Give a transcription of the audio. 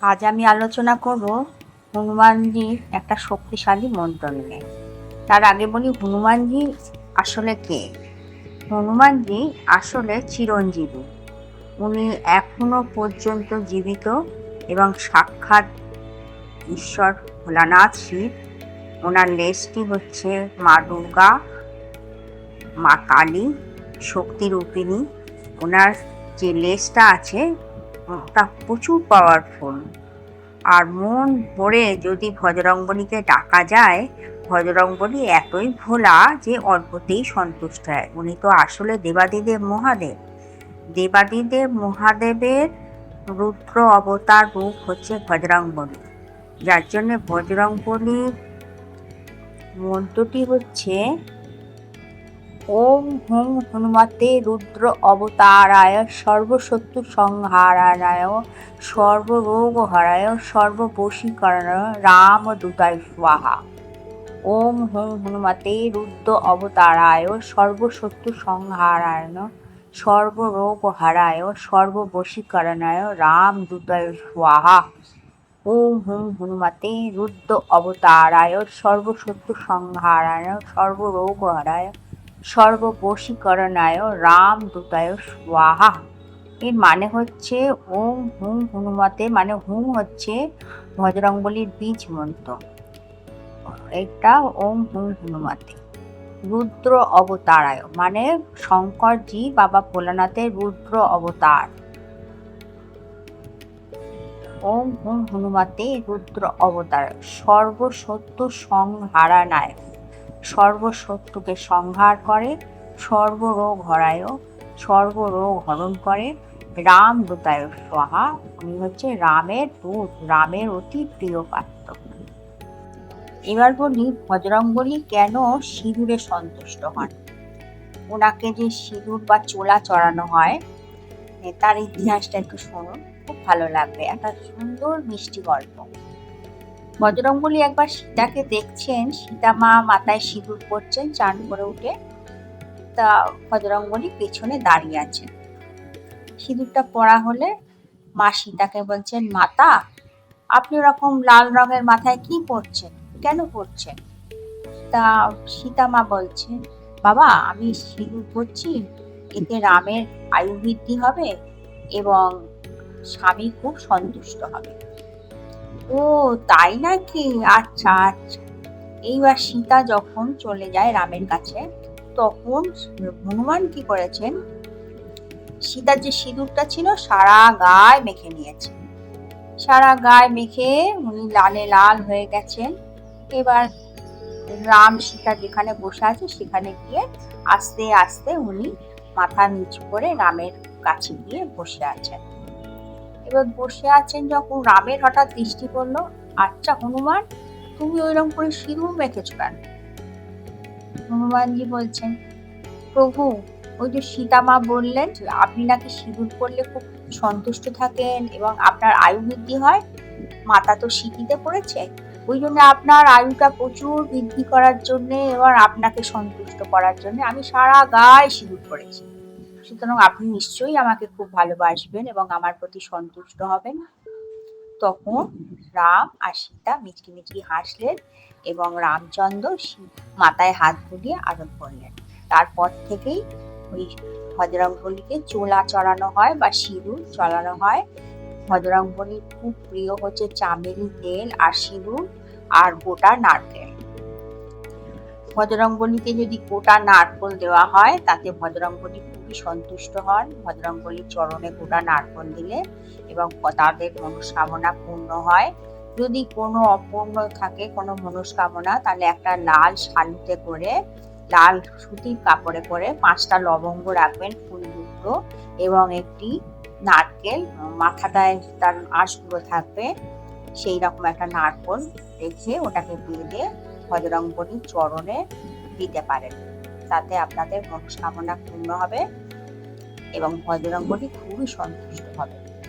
আজ আমি আলোচনা করব হনুমানজির একটা শক্তিশালী মন্ত্র নিয়ে। তার আগে বলি, হনুমানজি আসলে কে? হনুমানজি আসলে চিরঞ্জীবী। উনি এখনও পর্যন্ত জীবিত এবং সাক্ষাৎ ঈশ্বর ভোলানাথ শিব। ওনার লেজটি হচ্ছে মা দুর্গা, মা কালী, শক্তিরূপিণী। ওনার যে লেজটা আছে ওটা প্রচুর পাওয়ারফুল আর মন ভরে যদি ভজরঙ্গনীকে ডাকা যায়, ভজরঙ্গনী এতই ভোলা যে অল্পতেই সন্তুষ্ট হয়। উনি তো আসলে দেবাদিদেব মহাদেব। দেবাদিদেব মহাদেবের রুদ্র অবতার রূপ হচ্ছে ভজরঙ্গনী। যার জন্যে ভজরঙ্গনীর মন্ত্রটি হচ্ছে ওম হুম হনুমতে রুদ্র অবতারায় সর্বশত্রু সংহারায় সর্বরোগ হরায় সর্ববশীকরণায় রাম দূতায় স্বাহা। ওম হুম হনুমতে রুদ্র অবতারায় সর্বশত্রু সংহারায় সর্বরোগ হারায় সর্ববশীকরণায় রাম দূতায় স্বাহা। ওম হুম হনুমতে রুদ্র অবতারায় সর্বশত্রু সংহারায় সর্বরোগ হরায় সর্ববশীকরণায় রাম দূতায় স্বাহা। এর মানে হচ্ছে ওম হুম হনুমতে মানে হুম হচ্ছে ভজরঙ্গলির বীজ মন্ত্র। এটা ওম হুম হনুমতে। রুদ্র অবতারায় মানে শঙ্করজি বাবা ভোলানাথের রুদ্র অবতার। ওম হুম হনুমতে রুদ্র অবতার, সর্বসত্য সংহারানায় সর্বশত্রুকে সংহার করে, সর্বরোগ হরায় সর্বরোগ হরণ করে। রাম দূতায় সহা উনি হচ্ছে রামের দূত, রামের অতি প্রিয় পাত্র। এবার বলি ভজরঙ্গলী কেন সিঁদুরে সন্তুষ্ট হন? ওনাকে যে সিঁদুর বা চোলা চড়ানো হয় তার ইতিহাসটা একটু শুনুন, খুব ভালো লাগবে। একটা সুন্দর মিষ্টি গল্প। বজরঙ্গলী একবার সীতাকে দেখছেন, সীতা মা মাথায় সিঁদুর পরছেন, চান করে উঠে তা বজরঙ্গলী পেছনে দাঁড়িয়ে আছেন। সিঁদুরটা পরা হলে মা সীতাকে বলছেন, মাতা, আপনি ওরকম লাল রঙের মাথায় কি পরছেন? কেন পরছেন? তা সীতা মা বলছে, বাবা, আমি সিঁদুর পরছি, এতে রামের আয়ু বৃদ্ধি হবে এবং স্বামী খুব সন্তুষ্ট হবে। ও, তাই নাকি? আচ্ছা আচ্ছা। এইবার সীতা যখন চলে যায় রামের কাছে, তখন হনুমান কি করেছেন? সীতার যে সিঁদুরটা ছিল, সারা গায়ে মেখে নিয়েছে। সারা গায়ে মেখে উনি লালে লাল হয়ে গেছেন। এবার রাম সীতা যেখানে বসে আছে, সেখানে গিয়ে আস্তে আস্তে উনি মাথা নিচু করে রামের কাছে গিয়ে বসে আছেন। এবার বসে আছেন যখন রামের হঠাৎ দৃষ্টি পড়ল আচ্ছা হনুমান, তুমি ওইরকম করে সিঁদুর মেখেছো কেন? হনুমানজি বলছেন, প্রভু, ওই যে সীতা মা বললেন, আপনি নাকি সিঁদুর পরলে খুব সন্তুষ্ট থাকেন এবং আপনার আয়ু বৃদ্ধি হয়। মাতা তো সিঁথিতে পড়েছে। ওই জন্য আপনার আয়ুটা প্রচুর বৃদ্ধি করার জন্যে, এবার আপনাকে সন্তুষ্ট করার জন্য আমি সারা গায়ে সিঁদুর পরেছি সুতরাং আপনি নিশ্চয়ই আমাকে খুব ভালোবাসবেন এবং আমার প্রতি সন্তুষ্ট হবেন। তখন রাম আর সীতা মিচকি মিচকি হাসলেন এবং রামচন্দ্র মাথায় হাত বুলিয়ে আদর করলেন। তারপর থেকেই ওই ভজরঙ্গলিকে চোলা চড়ানো হয় বা সিঁদুর চড়ানো হয়। ভজরঙ্গলির খুব প্রিয় হচ্ছে চামেলি তেল আর সিঁদুর আর গোটা নারকেল। ভজরঙ্গলিকে যদি গোটা নারকেল দেওয়া হয়, তাতে ভজরঙ্গলি খুবই সন্তুষ্ট হন। ভজরঙ্গলির চরণে গোটা নারকেল দিলে এবং তাদের মনস্কামনা পূর্ণ হয়। যদি কোনো অপূর্ণ থাকে, কোনো মনস্কামনা, তাহলে একটা লাল শালুতে করে, লাল সুতির কাপড়ে করে পাঁচটা লবঙ্গ রাখবেন ফুলযুক্ত এবং একটি নারকেল। মাথাটায় তার আঁশগুলো থাকবে, সেই রকম একটা নারকেল রেখে ওটাকে বেঁধে ভজরঙ্গনির চরণে দিতে পারেন। তাতে আপনাদের মনস্কামনা পূর্ণ হবে এবং বজরঙ্গলি খুবই সন্তুষ্ট হবে।